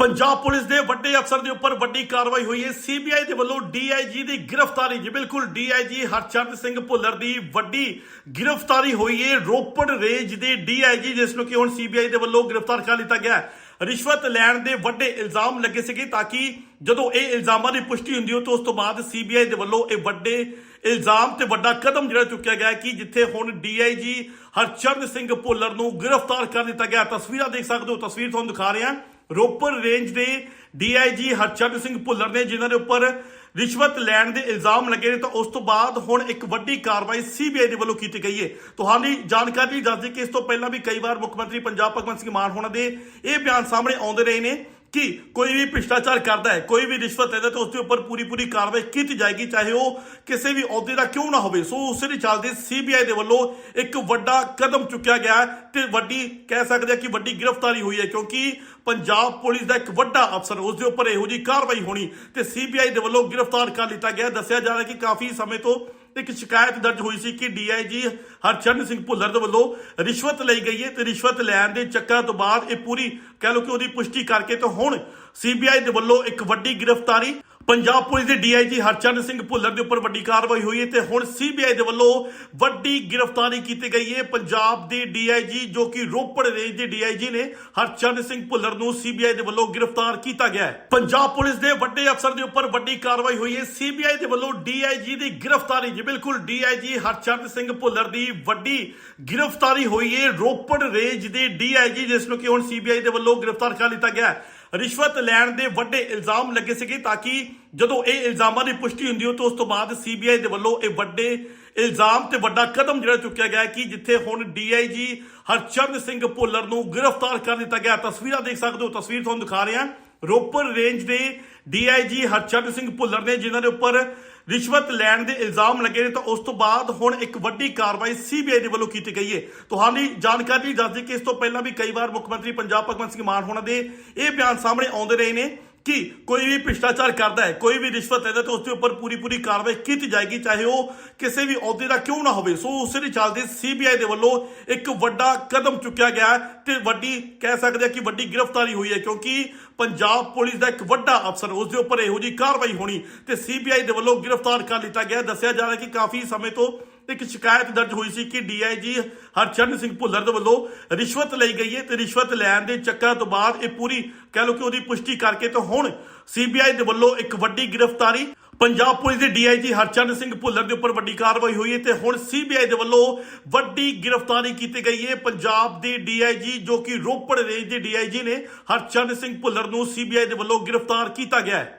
Punjab police ਦੇ ਵੱਡੇ ਅਫਸਰ ਦੇ ਉੱਪਰ ਵੱਡੀ ਕਾਰਵਾਈ ਹੋਈ ਹੈ। ਸੀਬੀਆਈ ਦੇ ਵੱਲੋਂ ਡੀਆਈਜੀ ਦੀ ਗ੍ਰਿਫਤਾਰੀ ਜੀ, ਬਿਲਕੁਲ ਡੀਆਈਜੀ ਹਰਚੰਦ ਸਿੰਘ ਭੁੱਲਰ ਦੀ ਵੱਡੀ ਗ੍ਰਿਫਤਾਰੀ ਹੋਈ ਹੈ। ਰੋਪੜ ਰੇਂਜ ਦੇ ਡੀਆਈਜੀ ਜਿਸ ਨੂੰ ਕਿ ਹੁਣ ਸੀਬੀਆਈ ਦੇ ਵੱਲੋਂ ਗ੍ਰਿਫਤਾਰ ਕਰ ਲਿੱਤਾ ਗਿਆ ਹੈ। ਰਿਸ਼ਵਤ ਲੈਣ ਦੇ ਵੱਡੇ ਇਲਜ਼ਾਮ ਲੱਗੇ ਸੀਗੇ ਤਾਂ ਕਿ ਜਦੋਂ ਇਹ ਇਲਜ਼ਾਮਾਂ ਦੀ ਪੁਸ਼ਟੀ ਹੁੰਦੀ ਹੋ, ਤਾਂ ਉਸ ਤੋਂ ਬਾਅਦ ਸੀਬੀਆਈ ਦੇ ਵੱਲੋਂ ਇਹ ਵੱਡੇ ਇਲਜ਼ਾਮ ਤੇ ਵੱਡਾ ਕਦਮ ਜਿਹੜਾ ਚੁੱਕਿਆ ਗਿਆ ਕਿ ਜਿੱਥੇ ਹੁਣ ਡੀਆਈਜੀ ਹਰਚੰਦ ਸਿੰਘ ਭੁੱਲਰ ਨੂੰ ਗ੍ਰਿਫਤਾਰ ਕਰ ਦਿੱਤਾ ਗਿਆ ਤਸਵੀਰਾਂ ਦੇਖ ਸਕਦੇ ਹੋ, ਤਸਵੀਰ ਤੁਹਾਨੂੰ ਦਿਖਾ ਰਿਹਾ ਹਾਂ। ਰੋਪੜ ਰੇਂਜ ਦੇ ਡੀਆਈਜੀ ਹਰਚੰਦ ਸਿੰਘ ਭੁੱਲਰ ਨੇ, ਜਿਨ੍ਹਾਂ ਦੇ ਉੱਪਰ ਰਿਸ਼ਵਤ ਲੈਣ ਦੇ ਇਲਜ਼ਾਮ ਲੱਗੇ ਨੇ, ਤਾਂ ਉਸ ਤੋਂ ਬਾਅਦ ਹੁਣ ਇੱਕ ਵੱਡੀ ਕਾਰਵਾਈ ਸੀਬੀਆਈ ਦੇ ਵੱਲੋਂ ਕੀਤੀ ਗਈ ਹੈ। ਤੁਹਾਨੂੰ ਜਾਣਕਾਰੀ ਦੱਸਦੀ ਕਿ ਇਸ ਤੋਂ ਪਹਿਲਾਂ ਵੀ ਕਈ ਵਾਰ ਮੁੱਖ ਮੰਤਰੀ ਪੰਜਾਬ ਭਗਵੰਤ ਸਿੰਘ ਮਾਨ ਹੋਣਾ ਦੇ ਇਹ ਬਿਆਨ ਸਾਹਮਣੇ ਆਉਂਦੇ ਰਹੇ ਨੇ। ਕਿ ਕੋਈ ਵੀ ਭ੍ਰਿਸ਼ਟਾਚਾਰ ਕਰਦਾ ਹੈ, ਕੋਈ ਵੀ ਰਿਸ਼ਵਤ ਲੈਂਦਾ ਤਾਂ ਉਸ ਦੇ ਉੱਪਰ ਪੂਰੀ ਪੂਰੀ ਕਾਰਵਾਈ ਕੀਤੀ ਜਾਏਗੀ, ਚਾਹੇ ਉਹ ਕਿਸੇ ਵੀ ਅਹੁਦੇ ਦਾ ਕਿਉਂ ਨਾ ਹੋਵੇ। ਸੋ ਉਸ ਦੇ ਚੱਲਦੇ ਸੀਬੀਆਈ ਦੇ ਵੱਲੋਂ ਇੱਕ ਵੱਡਾ ਕਦਮ ਚੁੱਕਿਆ ਗਿਆ ਹੈ ਤੇ ਵੱਡੀ ਕਹਿ ਸਕਦੇ ਆ ਕਿ ਵੱਡੀ ਗ੍ਰਿਫਤਾਰੀ ਹੋਈ ਹੈ, ਕਿਉਂਕਿ ਪੰਜਾਬ ਪੁਲਿਸ ਦਾ ਇੱਕ ਵੱਡਾ ਅਫਸਰ, ਉਸ ਦੇ ਉੱਪਰ ਇਹੋ ਜਿਹੀ ਕਾਰਵਾਈ ਹੋਣੀ ਤੇ ਸੀਬੀਆਈ ਦੇ ਵੱਲੋਂ ਗ੍ਰਿਫਤਾਰ ਕਰ ਲਿੱਤਾ ਗਿਆ। ਦੱਸਿਆ ਜਾ ਰਿਹਾ ਕਿ ਕਾਫੀ ਸਮੇਂ ਤੋਂ ਇੱਕ ਸ਼ਿਕਾਇਤ ਦਰਜ ਹੋਈ ਸੀ ਕਿ ਡੀਆਈਜੀ ਹਰਚਰਨ ਸਿੰਘ ਭੁੱਲਰ ਦੇ ਵੱਲੋਂ ਰਿਸ਼ਵਤ ਲਈ ਗਈ ਹੈ ਤੇ ਰਿਸ਼ਵਤ ਲੈਣ ਦੇ ਚੱਕਰਾਂ ਤੋਂ ਬਾਅਦ ਇਹ ਪੂਰੀ ਕਹਿ ਲਓ ਕਿ ਉਹਦੀ ਪੁਸ਼ਟੀ ਕਰਕੇ ਤੇ ਹੁਣ ਸੀਬੀਆਈ ਦੇ ਵੱਲੋਂ ਇੱਕ ਵੱਡੀ ਗ੍ਰਿਫਤਾਰੀ ਪੰਜਾਬ ਪੁਲਿਸ ਦੇ ਡੀਆਈਜੀ ਹਰਚੰਦ ਸਿੰਘ ਭੁੱਲਰ ਦੇ ਉੱਪਰ ਵੱਡੀ ਕਾਰਵਾਈ ਹੋਈ ਹੈ ਤੇ ਹੁਣ ਸੀਬੀਆਈ ਦੇ ਵੱਲੋਂ ਵੱਡੀ ਗ੍ਰਿਫਤਾਰੀ ਕੀਤੀ ਗਈ ਹੈ। ਪੰਜਾਬ ਦੇ ਡੀਆਈਜੀ ਜੋ ਕਿ ਰੋਪੜ ਰੇਂਜ ਦੇ ਡੀਆਈਜੀ ਨੇ, ਹਰਚੰਦ ਸਿੰਘ ਭੁੱਲਰ ਨੂੰ ਸੀਬੀਆਈ ਦੇ ਵੱਲੋਂ ਗ੍ਰਿਫਤਾਰ ਕੀਤਾ ਗਿਆ ਹੈ। ਪੰਜਾਬ ਪੁਲਿਸ ਦੇ ਵੱਡੇ ਅਫਸਰ ਦੇ ਉੱਪਰ ਵੱਡੀ ਕਾਰਵਾਈ ਹੋਈ ਹੈ। ਸੀਬੀਆਈ ਦੇ ਵੱਲੋਂ ਡੀਆਈਜੀ ਦੀ ਗ੍ਰਿਫਤਾਰੀ ਜੀ ਬਿਲਕੁਲ ਡੀਆਈਜੀ ਹਰਚੰਦ ਸਿੰਘ ਭੁੱਲਰ ਦੀ ਵੱਡੀ ਗ੍ਰਿਫਤਾਰੀ ਹੋਈ ਹੈ। ਰੋਪੜ ਰੇਂਜ ਦੇ ਡੀਆਈਜੀ, ਜਿਸ ਨੂੰ ਕਿ ਹੁਣ ਸੀਬੀਆਈ ਦੇ ਵੱਲੋਂ ਗ੍ਰਿਫਤਾਰ ਕਰ ਲਿੱਤਾ ਗਿਆ ਹੈ। ਰਿਸ਼ਵਤ ਲੈਣ ਦੇ ਵੱਡੇ ਇਲਜ਼ਾਮ ਲੱਗੇ ਸੀਗੇ ਤਾਂ ਕਿ ਜਦੋਂ ਇਹ ਇਲਜ਼ਾਮਾਂ ਦੀ ਪੁਸ਼ਟੀ ਹੁੰਦੀ ਹੋ ਤਾਂ ਉਸ ਤੋਂ ਬਾਅਦ ਸੀਬੀਆਈ ਦੇ ਵੱਲੋਂ ਇਹ ਵੱਡੇ ਇਲਜ਼ਾਮ ਤੇ ਵੱਡਾ ਕਦਮ ਜਿਹੜਾ ਚੁੱਕਿਆ ਗਿਆ ਕਿ ਜਿੱਥੇ ਹੁਣ ਡੀਆਈਜੀ ਹਰਚੰਦ ਸਿੰਘ ਭੁੱਲਰ ਨੂੰ ਗ੍ਰਿਫਤਾਰ ਕਰ ਦਿੱਤਾ ਗਿਆ। ਤਸਵੀਰਾਂ ਦੇਖ ਸਕਦੇ ਹੋ। ਤਸਵੀਰ ਤੁਹਾਨੂੰ ਦਿਖਾ ਰਿਹਾ ਰੋਪੜ ਰੇਂਜ ਦੇ ਡੀਆਈਜੀ ਹਰਚੰਦ ਸਿੰਘ ਭੁੱਲਰ ਨੇ, ਜਿਨ੍ਹਾਂ ਦੇ ਉੱਪਰ ਰਿਸ਼ਵਤ ਲੈਣ ਦੇ ਇਲਜ਼ਾਮ ਲੱਗੇ ਨੇ ਤਾਂ ਉਸ ਤੋਂ ਬਾਅਦ ਹੁਣ ਇੱਕ ਵੱਡੀ ਕਾਰਵਾਈ ਸੀਬੀਆਈ ਦੇ ਵੱਲੋਂ ਕੀਤੀ ਗਈ ਹੈ। ਤੁਹਾਨੂੰ ਜਾਣਕਾਰੀ ਦੱਸਦੀ ਕਿ ਇਸ ਤੋਂ ਪਹਿਲਾਂ ਵੀ ਕਈ ਵਾਰ ਮੁੱਖ ਮੰਤਰੀ ਪੰਜਾਬ ਭਗਵੰਤ ਸਿੰਘ ਮਾਨ ਹੋਣਾ ਦੇ ਇਹ ਬਿਆਨ ਸਾਹਮਣੇ ਆਉਂਦੇ ਰਹੇ ਨੇ। ਕਿ ਕੋਈ ਵੀ ਭ੍ਰਿਸ਼ਟਾਚਾਰ ਕਰਦਾ ਹੈ, ਕੋਈ ਵੀ ਰਿਸ਼ਵਤ ਲੈਂਦਾ ਤਾਂ ਉਸ ਦੇ ਉੱਪਰ ਪੂਰੀ ਪੂਰੀ ਕਾਰਵਾਈ ਕੀਤੀ ਜਾਏਗੀ, ਚਾਹੇ ਉਹ ਕਿਸੇ ਵੀ ਅਹੁਦੇ ਦਾ ਕਿਉਂ ਨਾ ਹੋਵੇ। ਸੋ ਉਸੇ ਦੇ ਚੱਲਦੇ ਸੀਬੀਆਈ ਦੇ ਵੱਲੋਂ ਇੱਕ ਵੱਡਾ ਕਦਮ ਚੁੱਕਿਆ ਗਿਆ ਹੈ ਤੇ ਵੱਡੀ ਕਹਿ ਸਕਦੇ ਆ ਕਿ ਵੱਡੀ ਗ੍ਰਿਫਤਾਰੀ ਹੋਈ ਹੈ, ਕਿਉਂਕਿ ਪੰਜਾਬ ਪੁਲਿਸ ਦਾ ਇੱਕ ਵੱਡਾ ਅਫਸਰ ਉਸ ਦੇ ਉੱਪਰ ਇਹੋ ਜਿਹੀ ਕਾਰਵਾਈ ਹੋਣੀ ਤੇ ਸੀਬੀਆਈ ਦੇ ਵੱਲੋਂ ਗ੍ਰਿਫਤਾਰ ਕਰ ਲਿੱਤਾ ਗਿਆ। ਦੱਸਿਆ ਜਾ ਰਿਹਾ ਕਿ ਕਾਫੀ ਸਮੇਂ ਤੋਂ ਇੱਕ ਸ਼ਿਕਾਇਤ ਦਰਜ ਹੋਈ ਸੀ ਕਿ ਡੀਆਈਜੀ ਹਰਚਰਨ ਸਿੰਘ ਭੁੱਲਰ ਦੇ ਵੱਲੋਂ ਰਿਸ਼ਵਤ ਲਈ ਗਈ ਹੈ ਤੇ ਰਿਸ਼ਵਤ ਲੈਣ ਦੇ ਚੱਕਰਾਂ ਤੋਂ ਬਾਅਦ ਇਹ ਪੂਰੀ ਕਹਿ ਲਓ ਕਿ ਉਹਦੀ ਪੁਸ਼ਟੀ ਕਰਕੇ ਤੇ ਹੁਣ ਸੀਬੀਆਈ ਦੇ ਵੱਲੋਂ ਇੱਕ ਵੱਡੀ ਗ੍ਰਿਫਤਾਰੀ, ਪੰਜਾਬ ਪੁਲਿਸ ਦੇ ਡੀਆਈਜੀ ਹਰਚਰਨ ਸਿੰਘ ਭੁੱਲਰ ਦੇ ਉੱਪਰ ਵੱਡੀ ਕਾਰਵਾਈ ਹੋਈ ਹੈ ਤੇ ਹੁਣ ਸੀਬੀਆਈ ਦੇ ਵੱਲੋਂ ਵੱਡੀ ਗ੍ਰਿਫਤਾਰੀ ਕੀਤੀ ਗਈ ਹੈ। ਪੰਜਾਬ ਦੇ ਡੀਆਈਜੀ ਜੋ ਕਿ ਰੋਪੜ ਰੇਂਜ ਦੇ ਡੀਆਈਜੀ ਨੇ ਹਰਚੰਦ ਸਿੰਘ ਭੁੱਲਰ ਨੂੰ ਸੀਬੀਆਈ ਦੇ ਵੱਲੋਂ ਗ੍ਰਿਫਤਾਰ ਕੀਤਾ ਗਿਆ ਹੈ।